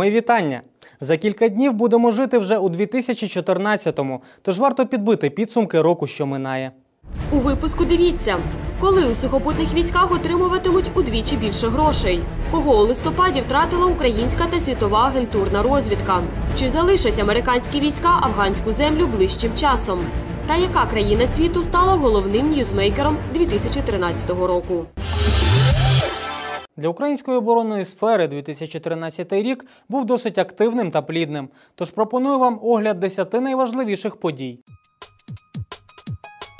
Мої вітання! За кілька днів будемо жити вже у 2014-му, тож варто підбити підсумки року, що минає. У випуску дивіться, коли у сухопутних військах отримуватимуть удвічі більше грошей, кого у листопаді втратила українська та світова агентурна розвідка, чи залишать американські війська афганську землю ближчим часом, та яка країна світу стала головним ньюзмейкером 2013 року. Для української оборонної сфери 2013 рік був досить активним та плідним. Тож пропоную вам огляд 10 найважливіших подій.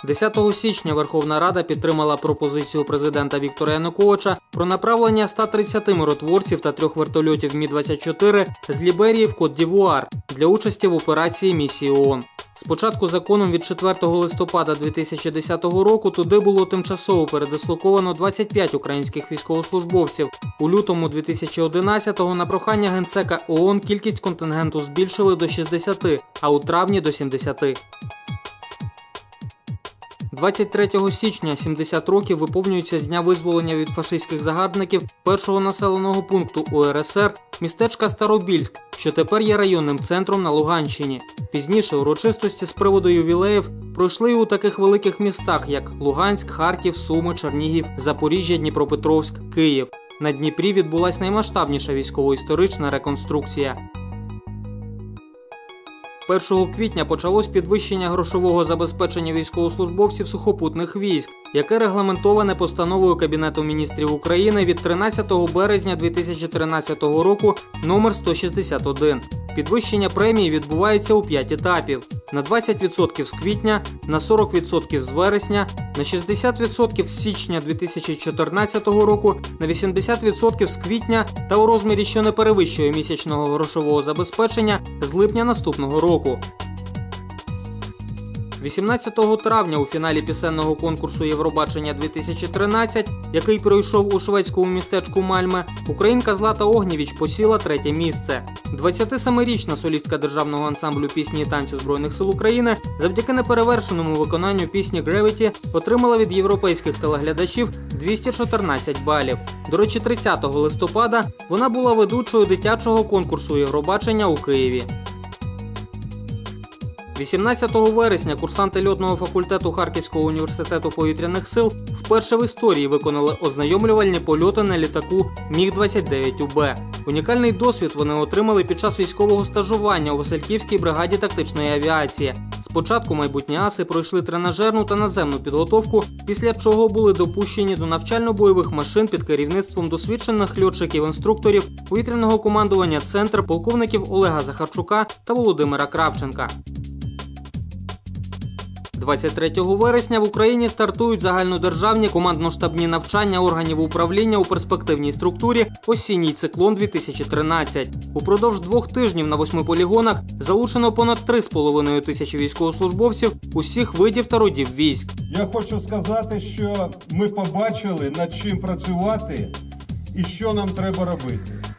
10 січня Верховна Рада підтримала пропозицію президента Віктора Януковича про направлення 130 миротворців та трьох вертольотів Мі-24 з Ліберії в Кот-Дівуар для участі в операції місії ООН. Спочатку законом від 4 листопада 2010 року туди було тимчасово передислоковано 25 українських військовослужбовців. У лютому 2011-го на прохання генсека ООН кількість контингенту збільшили до 60, а у травні до 70. 23 січня 70 років виповнюється з дня визволення від фашистських загарбників першого населеного пункту УРСР містечка Старобільськ, що тепер є районним центром на Луганщині. Пізніше урочистості з приводу ювілеїв пройшли і у таких великих містах, як Луганськ, Харків, Суми, Чернігів, Запоріжжя, Дніпропетровськ, Київ. На Дніпрі відбулася наймасштабніша військово-історична реконструкція. 1 квітня почалось підвищення грошового забезпечення військовослужбовців сухопутних військ, яке регламентоване постановою Кабінету міністрів України від 13 березня 2013 року номер 161. Підвищення премії відбувається у 5 етапів: на 20% з квітня, на 40% з вересня, на 60% з січня 2014 року, на 80% з квітня та у розмірі, що не перевищує місячного грошового забезпечення з липня наступного року. 18 травня у фіналі пісенного конкурсу Євробачення 2013, який пройшов у шведському містечку Мальме, українка Злата Огнєвіч посіла третє місце. 27-річна солістка державного ансамблю пісні і танцю Збройних сил України завдяки неперевершеному виконанню пісні Gravity отримала від європейських телеглядачів 214 балів. До речі, 30 листопада вона була ведучою дитячого конкурсу Євробачення у Києві. 18 вересня курсанти льотного факультету Харківського університету повітряних сил вперше в історії виконали ознайомлювальні польоти на літаку Міг-29УБ. Унікальний досвід вони отримали під час військового стажування у Васильківській бригаді тактичної авіації. Спочатку майбутні аси пройшли тренажерну та наземну підготовку, після чого були допущені до навчально-бойових машин під керівництвом досвідчених льотчиків-інструкторів повітряного командування центр полковників Олега Захарчука та Володимира Кравченка. 23 вересня в Україні стартують загальнодержавні командно-штабні навчання органів управління у перспективній структурі Осінній циклон 2013 Упродовж двох тижнів на восьми полігонах залучено понад 3,5 тисячі військовослужбовців усіх видів та родів військ. Я хочу сказати, що ми побачили над чим працювати і що нам треба робити.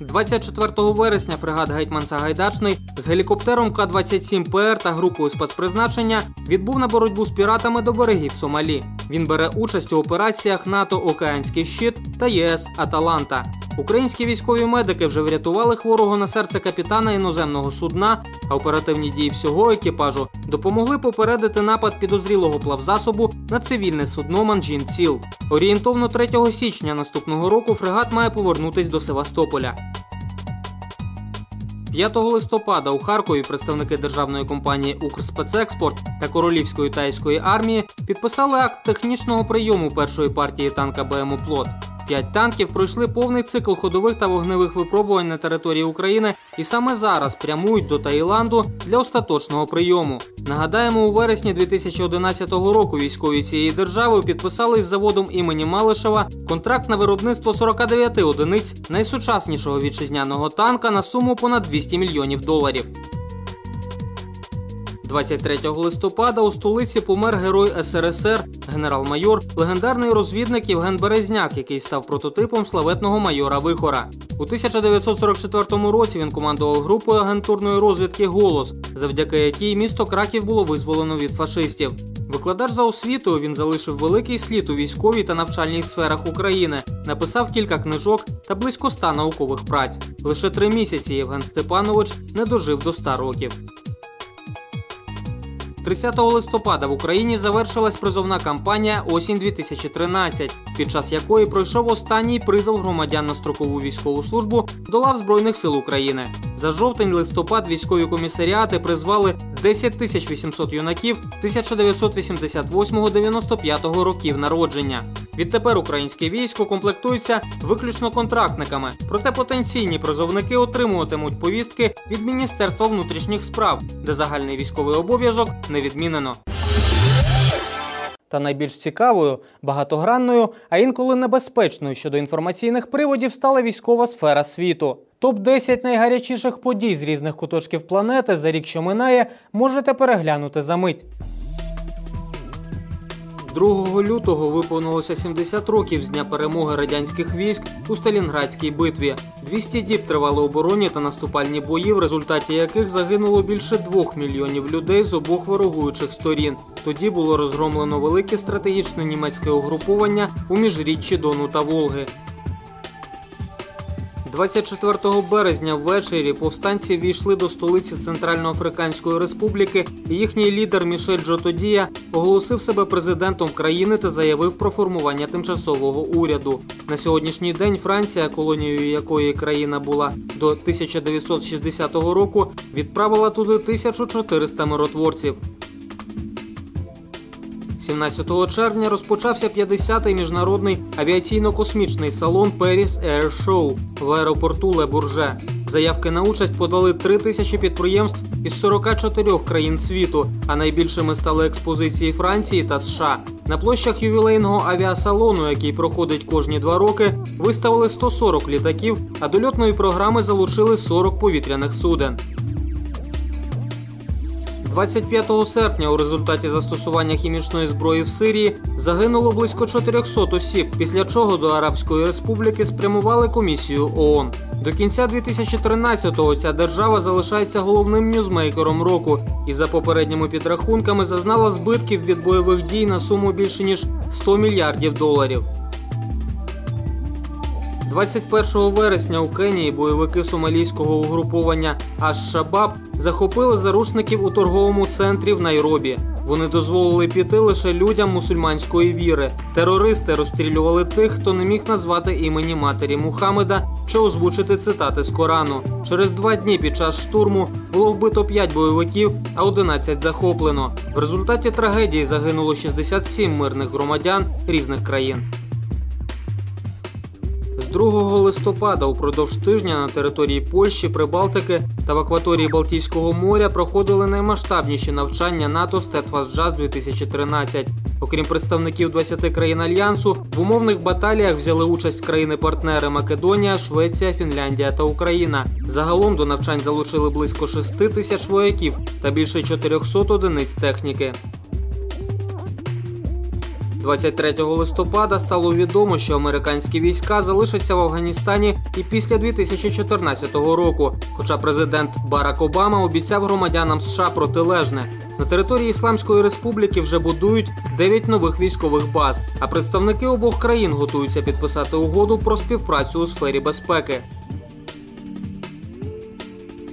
24 вересня фрегат Гетьман Сагайдачний з гелікоптером К-27 ПР та групою спецпризначення відбув на боротьбу з піратами до берегів Сомалі. Він бере участь у операціях НАТО Океанський щит та ЄС Аталанта. Українські військові медики вже врятували хворого на серце капітана іноземного судна, а оперативні дії всього екіпажу допомогли попередити напад підозрілого плавзасобу на цивільне судно Манджін Ціл. Орієнтовно 3 січня наступного року фрегат має повернутись до Севастополя. 5 листопада у Харкові представники державної компанії Укрспецекспорт та Королівської тайської армії підписали акт технічного прийому першої партії танка БМУ Плот. П'ять танків пройшли повний цикл ходових та вогневих випробувань на території України і саме зараз прямують до Таїланду для остаточного прийому. Нагадаємо, у вересні 2011 року військові цієї держави підписали із заводом імені Малишева контракт на виробництво 49 одиниць найсучаснішого вітчизняного танка на суму понад 200 мільйонів доларів. 23 листопада у столиці помер герой СРСР, генерал-майор, легендарний розвідник Євген Березняк, який став прототипом славетного майора Вихора. У 1944 році він командував групою агентурної розвідки Голос, завдяки якій місто Краків було визволено від фашистів. Викладач за освітою він залишив великий слід у військовій та навчальній сферах України, написав кілька книжок та близько ста наукових праць. Лише три місяці Євген Степанович не дожив до 100 років. 30 листопада в Україні завершилась призовна кампанія Осінь 2013, під час якої пройшов останній призов громадян на строкову військову службу до лав Збройних сил України. За жовтень-листопад військові комісаріати призвали 10 тисяч 800 юнаків 1988-95 років народження. Відтепер українське військо комплектується виключно контрактниками, проте потенційні призовники отримуватимуть повістки від Міністерства внутрішніх справ, де загальний військовий обов'язок не відмінено. Та найбільш цікавою, багатогранною, а інколи небезпечною щодо інформаційних приводів стала військова сфера світу. Топ 10 найгарячіших подій з різних куточків планети за рік, що минає, можете переглянути за мить. 2 лютого виповнилося 70 років з дня перемоги радянських військ у Сталінградській битві. 200 діб тривали оборонні та наступальні бої, в результаті яких загинуло більше 2 мільйонів людей з обох ворогуючих сторін. Тоді було розгромлено велике стратегічне німецьке угруповання у міжріччі Дону та Волги. 24 березня ввечері повстанці війшли до столиці Центральноафриканської Республіки, і їхній лідер Мішель Джотодія оголосив себе президентом країни та заявив про формування тимчасового уряду. На сьогоднішній день Франція, колонією якої країна була до 1960 року, відправила туди 1400 миротворців. 17 червня розпочався 50-й міжнародний авіаційно-космічний салон Paris Air Show в аеропорту Ле Бурже. Заявки на участь подали 3 тисячі підприємств із 44 країн світу, а найбільшими стали експозиції Франції та США. На площах ювілейного авіасалону, який проходить кожні два роки, виставили 140 літаків, а до льотної програми залучили 40 повітряних суден. 25 серпня у результаті застосування хімічної зброї в Сирії загинуло близько 400 осіб, після чого до Арабської республіки спрямували комісію ООН. До кінця 2013-го ця держава залишається головним ньюзмейкером року і за попередніми підрахунками зазнала збитків від бойових дій на суму більше ніж 100 мільярдів доларів. 21 вересня у Кенії бойовики сомалійського угруповання Аш-Шабаб захопили заручників у торговому центрі в Найробі. Вони дозволили піти лише людям мусульманської віри. Терористи розстрілювали тих, хто не міг назвати імені матері Мухаммеда чи озвучити цитати з Корану. Через два дні під час штурму було вбито 5 бойовиків, а 11 захоплено. В результаті трагедії загинуло 67 мирних громадян різних країн. З 2 листопада упродовж тижня на території Польщі, Прибалтики та в акваторії Балтійського моря проходили наймасштабніші навчання НАТО Jazz 2013. Окрім представників 20 країн альянсу, в умовних баталіях взяли участь країни-партнери Македонія, Швеція, Фінляндія та Україна. Загалом до навчань залучили близько 6 тисяч вояків та більше 400 одиниць техніки. 23 листопада стало відомо, що американські війська залишаться в Афганістані і після 2014 року. Хоча президент Барак Обама обіцяв громадянам США протилежне. На території Ісламської республіки вже будують 9 нових військових баз, а представники обох країн готуються підписати угоду про співпрацю у сфері безпеки.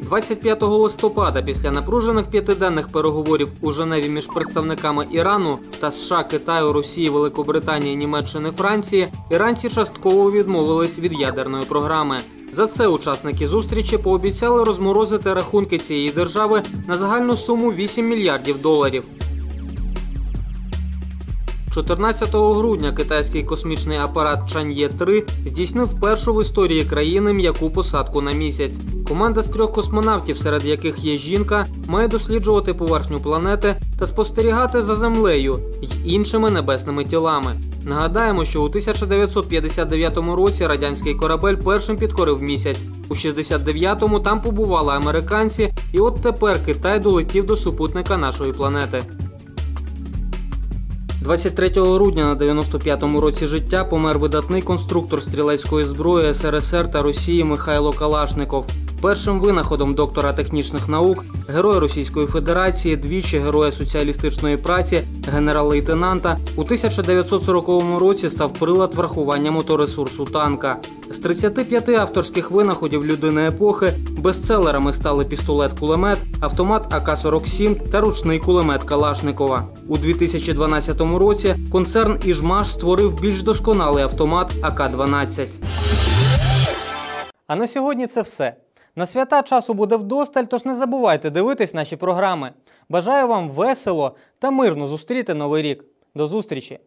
25 листопада, після напружених п'ятиденних переговорів у Женеві між представниками Ірану та США, Китаю, Росії, Великобританії, Німеччини, Франції, іранці частково відмовились від ядерної програми. За це учасники зустрічі пообіцяли розморозити рахунки цієї держави на загальну суму 8 мільярдів доларів. 14 грудня китайський космічний апарат Чан'є 3 здійснив першу в історії країни м'яку посадку на місяць. Команда з трьох космонавтів, серед яких є жінка, має досліджувати поверхню планети та спостерігати за землею й іншими небесними тілами. Нагадаємо, що у 1959 році радянський корабель першим підкорив місяць. У 69-му там побували американці, і от тепер Китай долетів до супутника нашої планети. 23 грудня на 95-му році життя помер видатний конструктор стрілецької зброї СРСР та Росії Михайло Калашников. Першим винаходом доктора технічних наук, героя Російської Федерації, двічі героя соціалістичної праці, генерал-лейтенанта у 1940 році став прилад врахування моторесурсу танка. З 35 авторських винаходів людини епохи бестселерами стали пістолет-кулемет, автомат АК-47 та ручний кулемет Калашникова. У 2012 році концерн «Іжмаш» створив більш досконалий автомат АК-12. А на сьогодні це все. На свята часу буде вдосталь, тож не забувайте дивитись наші програми. Бажаю вам весело та мирно зустріти новий рік. До зустрічі!